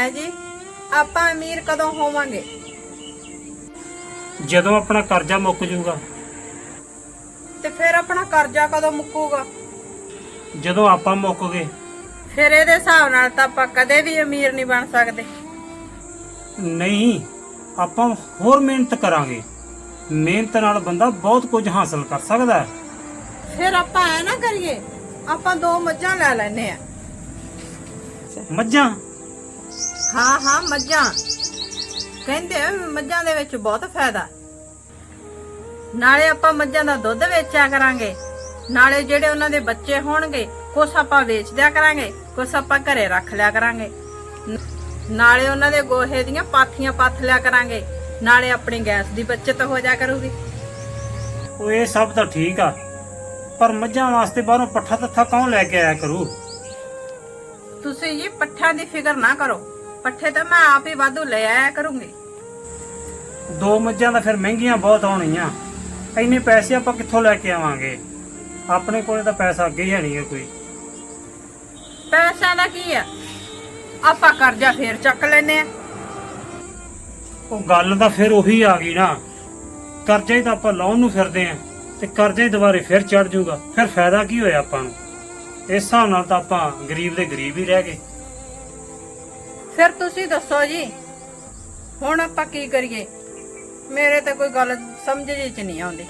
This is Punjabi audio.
ਹੈ ਜੀ। ਆਪਾਂ ਅਮੀਰ ਕਦੋਂ ਹੋਵਾਂਗੇ? ਜਦੋਂ ਆਪਣਾ ਕਰਜ਼ਾ ਮੁੱਕ ਜਾਊਗਾ। ਤੇ ਫਿਰ ਆਪਣਾ ਕਰਜ਼ਾ ਕਦੋਂ ਮੁੱਕੂਗਾ? ਜਦੋਂ ਆਪਾਂ ਮੁੱਕ ਗਏ ਫਿਰ ਇਹਦੇ ਹਿਸਾਬ ਨਾਲ ਤਾਂ ਆਪਾਂ ਕਦੇ ਵੀ ਅਮੀਰ ਨਹੀਂ ਬਣ ਸਕਦੇ। ਨਹੀਂ ਆਪਾਂ ਹੋਰ ਮਿਹਨਤ ਕਰਾਂਗੇ। ਮਿਹਨਤ ਨਾਲ ਬੰਦਾ ਬਹੁਤ ਕੁਝ ਹਾਸਲ ਕਰ ਸਕਦਾ ਹੈ। ਫਿਰ ਆਪਾਂ ਐ ਨਾ ਕਰੀਏ ਆਪਾਂ ਦੋ ਮੱਝਾਂ ਲੈ ਲੈਨੇ ਆ ਮੱਝਾਂ? ਹਾਂ ਹਾਂ ਮੱਝਾਂ। ਕਹਿੰਦੇ ਆ ਮੱਝਾਂ ਦੇ ਵਿੱਚ ਬਹੁਤ ਫਾਇਦਾ। ਨਾਲੇ ਆਪਾਂ ਮੱਝਾਂ ਦਾ ਦੁੱਧ ਵੇਚਿਆ ਕਰਾਂਗੇ। ਨਾਲੇ ਜਿਹੜੇ ਉਹਨਾਂ ਦੇ ਬੱਚੇ ਹੋਣਗੇ ਕੁਛ ਆਪਾਂ ਵੇਚ ਦਿਆ ਕਰਾਂਗੇ ਕੁਛ ਆਪਾਂ ਘਰੇ ਰੱਖ ਲਿਆ ਕਰਾਂਗੇ। ਨਾਲੇ ਉਹਨਾਂ ਦੇ ਗੋਹੇ ਦੀਆਂ ਪਾਥੀਆਂ ਪੱਥ ਲਿਆ ਕਰਾਂਗੇ। ਨਾਲੇ ਆਪਣੀ ਗੈਸ ਦੀ ਬਚਤ ਹੋ ਜਾ ਕਰੂਗੀ। ਉਹ ਇਹ ਸਭ ਤਾਂ ਠੀਕ ਆ ਪਰ ਮੱਝਾਂ ਵਾਸਤੇ ਬਾਹਰੋਂ ਪੱਠਾ ਤੱਥਾ ਕੌਣ ਲੈ ਕੇ ਆਇਆ ਕਰੂ? ਤੁਸੀਂ ਜੀ ਪੱਠਿਆਂ ਦੀ ਫਿਕਰ ਨਾ ਕਰੋ। ਪੱਠੇ ਤਾਂ ਮੈਂ ਆਪ ਹੀ ਵਾਧੂ ਲੈ ਆਇਆ ਕਰੂੰਗੀ। ਦੋ ਮੱਝਾਂ ਤਾਂ ਫਿਰ ਮਹਿੰਗੀਆਂ ਬਹੁਤ ਹੋਣੀਆਂ ਇੰਨੇ ਪੈਸੇ ਆਪਾਂ ਕਿੱਥੋਂ ਲੈ ਕੇ ਆਵਾਂਗੇ? ਆਪਣੇ ਕੋਲੇ ਤਾਂ ਪੈਸਾ ਅੱਗੇ ਹੀ ਹੈ ਨਹੀਂ ਗਾ ਕੋਈ। ਪੈਸਿਆਂ ਦਾ ਕੀ ਆ? ਆਪਾਂ ਕਰਜ਼ਾ ਫੇਰ ਚੱਕ ਲੈਨੇ ਆ। ਉਹ ਗੱਲ ਤਾਂ ਫਿਰ ਉਹੀ ਆ ਗਈ ਨਾ। ਕਰਜ਼ਾ ਹੀ ਤਾਂ ਆਪਾਂ ਲਾਉਣ ਨੂੰ ਫਿਰਦੇ ਆਂ ਤੇ ਕਰਜ਼ਾ ਹੀ ਦੁਬਾਰੇ ਫਿਰ ਚੜ ਜਾਊਗਾ। ਫਿਰ ਫਾਇਦਾ ਕੀ ਹੋਇਆ ਆਪਾਂ ਨੂੰ? ਇਸ ਹਿਸਾਬ ਨਾਲ ਤਾਂ ਆਪਾਂ ਗਰੀਬ ਦੇ ਗਰੀਬ ਹੀ ਰਹਿ ਗਏ। ਫਿਰ ਤੁਸੀਂ ਦੱਸੋ ਜੀ। ਹੁਣ ਆਪਾਂ ਕੀ ਕਰੀਏ? ਮੇਰੇ ਤਾਂ ਕੋਈ ਗੱਲ ਸਮਝ ਜੀ ਚ ਨਹੀਂ ਆਉਂਦੀ।